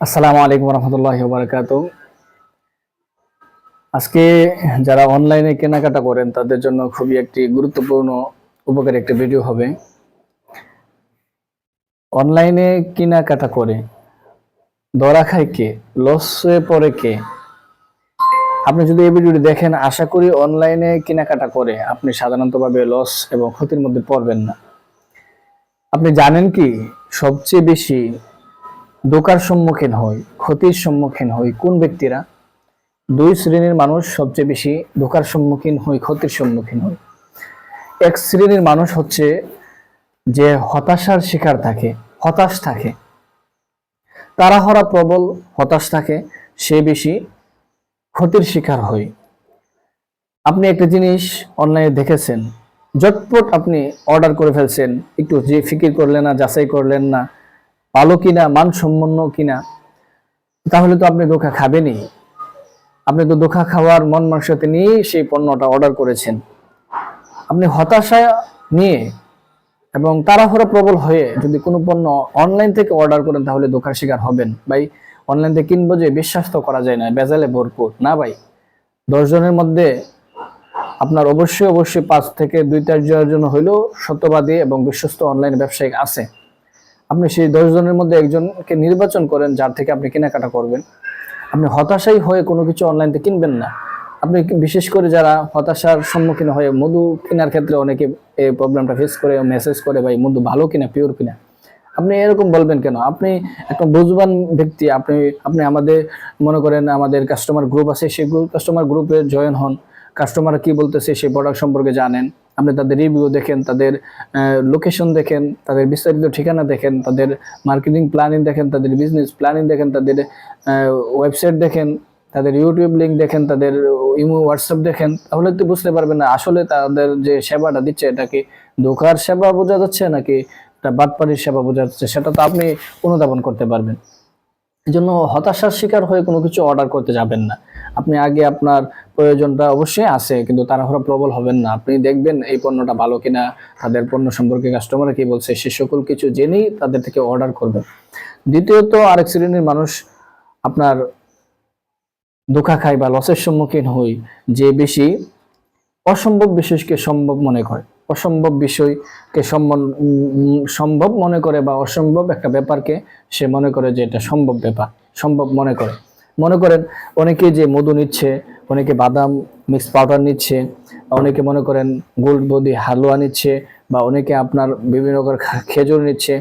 আসসালামু আলাইকুম রহমতুল্লাহ বারকাত আজকে যারা অনলাইনে কেনাকাটা করেন, তাদের জন্য খুবই একটি গুরুত্বপূর্ণ, উপকারী একটি ভিডিও হবে। অনলাইনে কেনাকাটা করে ধরা খায় কে? লসে পড়ে কে? আপনি যদি এই ভিডিওটি দেখেন, আশা করি অনলাইনে কেনাকাটা করে আপনি সাধারণতভাবে লস এবং ক্ষতির মধ্যে পড়বেন না। আপনি জানেন কি? সবচেয়ে বেশি ধোকার সম্মুখীন হয় ক্ষতির সম্মুখীন হয় কোন ব্যক্তিরা? দুই শ্রেণির মানুষ সবচেয়ে বেশি ধোকার সম্মুখীন হয় ক্ষতির সম্মুখীন হয় এক শ্রেণির মানুষ হচ্ছে যে হতাশার শিকার থাকে, হতাশ থাকে। তাড়াহড়া প্রবল, হতাশ থাকে, সে বেশি ক্ষতির শিকার হয় আপনি একটা জিনিস অনলাইনে দেখেছেন ঝটপট আপনি অর্ডার করে ফেলছেন, একটু যে ফিকির করলেন না, যাচাই করলেন না ভালো কিনা মানসম্পন্ন কিনা, তাহলে তো আপনি ধোকা খাবেনই। আপনি তো ধোকা খাওয়ার মন মানসিকতা নিয়েই সেই পণ্যটা অর্ডার করেছেন। আপনি হতাশা নিয়ে এবং তাড়াহুড়ো প্রবল হয়ে যদি কোনো পণ্য অনলাইন থেকে অর্ডার করেন, তাহলে ধোকার শিকার হবেন। ভাই অনলাইন থেকে কিনবো যে বিশ্বাস তো করা যায় না, বেজালে ভরপুর, না ভাই? দশজনের মধ্যে আপনার অবশ্যই অবশ্যই পাঁচ থেকে দুই চার জন্য হইলেও সত্যবাদী এবং বিশ্বস্ত অনলাইন ব্যবসায়িক আছে। আপনি সেই দশ জনের মধ্যে একজনকে নির্বাচন করেন, যার থেকে আপনি কেনাকাটা করবেন। আপনি হতাশাই হয়ে কোনো কিছু অনলাইন থেকে কিনবেন না। আপনি বিশেষ করে যারা হতাশার সম্মুখীন হয়ে, মধু কেনার ক্ষেত্রে অনেকে এই প্রবলেমটা ফেস করে মেসেজ করে, ভাই, মধু ভালো কিনা পিওর কিনা? আপনি এরকম বলবেন কেন? আপনি একটা বুঝবান ব্যক্তি, আপনি আপনি আমাদের, মনে করেন আমাদের কাস্টমার গ্রুপ আছে, সেই কাস্টমার গ্রুপে জয়েন হন। কাস্টমার কি বলতেছে, সেই প্রোডাক্ট সম্পর্কে জানেন। আপনি তাদের রিভিউ দেখেন, তাদের লোকেশন দেখেন, তাদের বিস্তারিত ঠিকানা দেখেন, তাদের মার্কেটিং প্ল্যানিং দেখেন, তাদের বিজনেস প্ল্যানিং দেখেন, তাদের ওয়েবসাইট দেখেন, তাদের ইউটিউব লিঙ্ক দেখেন, তাদের ইমো হোয়াটসঅ্যাপ দেখেন, তাহলে তো বুঝতে পারবেন না আসলে তাদের যে সেবাটা দিচ্ছে, এটা কি দোকার সেবা বোঝা যাচ্ছে নাকি এটা বাটপাড়ির সেবা বোঝা যাচ্ছে, সেটা তো আপনি অনুধাবন করতে পারবেন। এই জন্য হতাশার শিকার হয়ে কোনো কিছু অর্ডার করতে যাবেন না। আপনি আগে আপনার প্রয়োজনটা অবশ্যই আছে, কিন্তু তাড়াহুড়া প্রবল হবেন না। আপনি দেখবেন এই পণ্যটা ভালো কিনা, তাদের পণ্য সম্পর্কে কাস্টমার কি বলছে, সে সকল কিছু জেনেই তাদের থেকে অর্ডার করবেন। দ্বিতীয়ত, আরেক শ্রেণির মানুষ আপনার ধোকা খায় বা লসের সম্মুখীন হই, যে বেশি অসম্ভব বিষয়কে সম্ভব মনে করে। অসম্ভব বিষয়কে সম্ভব মনে করে বা অসম্ভব একটা ব্যাপারকে সে মনে করে যে এটা সম্ভব ব্যাপার, সম্ভব মনে করে। মনে করেন অনেকে যে মধু নিচ্ছে, অনেকে বাদাম মিক্স পাউডার নিচ্ছে, অনেকে মনে করেন গোল্ড বদি হালুয়া নিচ্ছে বা অনেকে আপনার বিভিন্ন রকম খেজুর নিচ্ছে,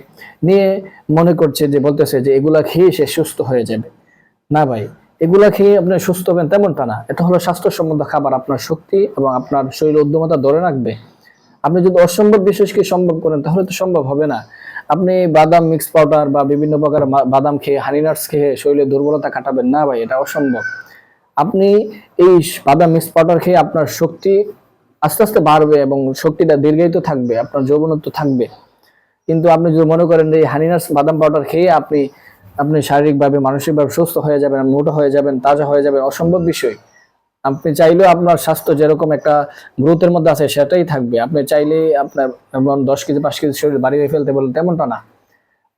নিয়ে মনে করছে যে, বলতেছে যে, এগুলা খেয়ে সে সুস্থ হয়ে যাবে। না ভাই, এগুলা খেয়ে আপনি সুস্থ হবেন তেমনটা না। এটা হলো স্বাস্থ্য স্বাস্থ্যসম্মত খাবার, আপনার শক্তি এবং আপনার শরীর উদ্যমতা ধরে রাখবে। আপনি যদি অসম্ভব বিশেষকে সম্ভব করেন, তাহলে তো সম্ভব হবে না। আপনি বাদাম মিক্স পাউডার বা বিভিন্ন প্রকার বাদাম খেয়ে হানি নাটস খেয়ে শরীরের দুর্বলতা কাটাবেন না ভাই, এটা অসম্ভব। আপনি এই বাদাম মিক্স পাউডার খেয়ে আপনার শক্তি আস্তে আস্তে বাড়বে এবং শক্তিটা দীর্ঘায়িত থাকবে, আপনার যৌবনত্ব থাকবে। কিন্তু আপনি যদি মনে করেন এই হানিনাস বাদাম পাউডার খেয়ে আপনি আপনি শারীরিকভাবে, মানসিকভাবে সুস্থ হয়ে যাবেন, মোটা হয়ে যাবেন, তাজা হয়ে যাবেন, অসম্ভব বিষয়। আপনি চাইলেও আপনার স্বাস্থ্য যেরকম একটা গ্রোথের মধ্যে আছে, সেটাই থাকবে। আপনি চাইলে আপনার এমন দশ কেজি, পাঁচ কেজি শরীর বাড়িয়ে ফেলতে বলেন, তেমনটা না।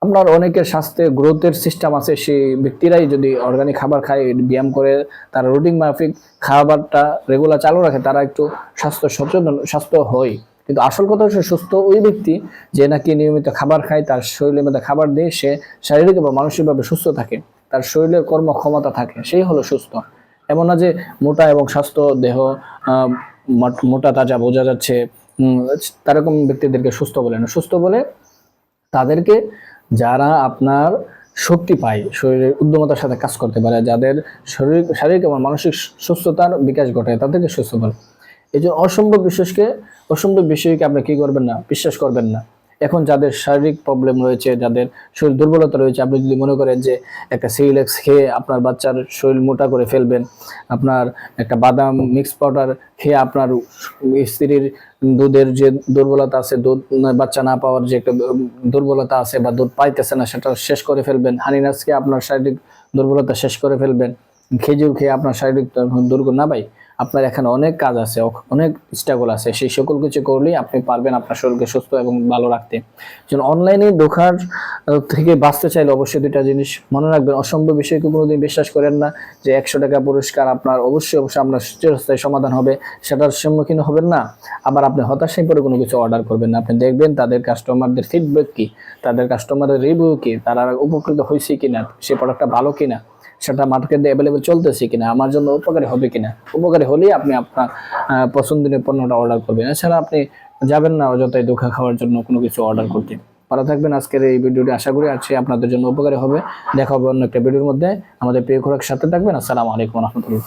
আপনার অনেকের স্বাস্থ্যে গ্রোথের সিস্টেম আছে, সেই ব্যক্তিরাই যদি অর্গানিক খাবার খায়, ব্যায়াম করে, তারা রুটিন মাফিক খাবারটা রেগুলার চালু রাখে, তারা একটু স্বাস্থ্য সচেতন, স্বাস্থ্য হয়। কিন্তু আসল কথা হচ্ছে সুস্থ ওই ব্যক্তি যে নাকি নিয়মিত খাবার খায়, তার শরীরের মধ্যে খাবার দিয়ে সে শারীরিক এবং মানসিকভাবে সুস্থ থাকে। তার শরীরের কর্মক্ষমতা থাকে, সেই হলো সুস্থ। এমন না যে মোটা এবং স্বাস্থ্য দেহ মোটা তাজা বোঝা যাচ্ছে। তারকম ব্যক্তিদেরকে সুস্থ বলে না। সুস্থ বলে তাদেরকে যারা আপনার শক্তি পায়, শরীরের উদ্যমতার সাথে কাজ করতে পারে, যাদের শরীর, শারীরিক এবং মানসিক সুস্থতার বিকাশ ঘটায়, তাদেরকে সুস্থ বলে। এই জন্য অসম্ভব বিশ্বাসকে অসম্ভব বিষয়কে আপনি কি করবেন না? বিশ্বাস করবেন না। এখন যাদের শারীরিক প্রবলেম রয়েছে, যাদের শরীর দুর্বলতা রয়েছে, আপনি যদি মনে করেন যে একটা সিলেক্স খেয়ে আপনার বাচ্চার শরীর মোটা করে ফেলবেন, আপনার একটা বাদাম মিক্স পাউডার খেয়ে আপনার স্ত্রীর দুধের যে দুর্বলতা আছে, দুধ বাচ্চা না পাওয়ার যে একটা দুর্বলতা আছে বা দুধ পাইতেছে না, সেটা শেষ করে ফেলবেন। হানিনাস খেয়ে আপনার শারীরিক দুর্বলতা শেষ করে ফেলবেন। খেজুর খেয়ে আপনার শারীরিক দুর্গ না ভাই? আপনার এখানে অনেক কাজ আছে অনেক স্ট্রাগল আছে। সেই সকল কিছু করলেই আপনি পারবেন আপনার শরীরকে সুস্থ এবং ভালো রাখতে। যেন অনলাইনে ধোকার থেকে বাঁচতে চাইলে অবশ্যই দুইটা জিনিস মনে রাখবেন। অসম্ভব বিষয়কে কোনোদিন বিশ্বাস করেন না যে একশো টাকা পুরস্কার আপনার অবশ্যই অবশ্যই আপনার চিরস্থায়ী সমাধান হবে, সেটার সম্মুখীন হবেন না। আবার আপনি হতাশায় পরে কোনো কিছু অর্ডার করবেন না। আপনি দেখবেন তাদের কাস্টমারদের ফিডব্যাক কি? তাদের কাস্টমারের রিভিউ কি? তারা উপকৃত হয়েছে কিনা? সে প্রোডাক্টটা ভালো কিনা? সেটা মার্কেটে অ্যাভেলেবেল চলতেছে কিনা, আমার জন্য উপকারী হবে কিনা, উপকারী হলেই আপনি আপনার পছন্দের পণ্যটা অর্ডার করবেন। এছাড়া আপনি যাবেন না অযথায় ধোকা খাওয়ার জন্য কোনো কিছু অর্ডার করতে। ভালো থাকবেন, আজকের এই ভিডিওটি আশা করি আছে আপনাদের জন্য উপকারী হবে। দেখা হবে অন্য একটা ভিডিওর মধ্যে। আমাদের প্রিয় খোরাক সাথে থাকবেন। আসসালামু আলাইকুম রহমতুল্লাহ।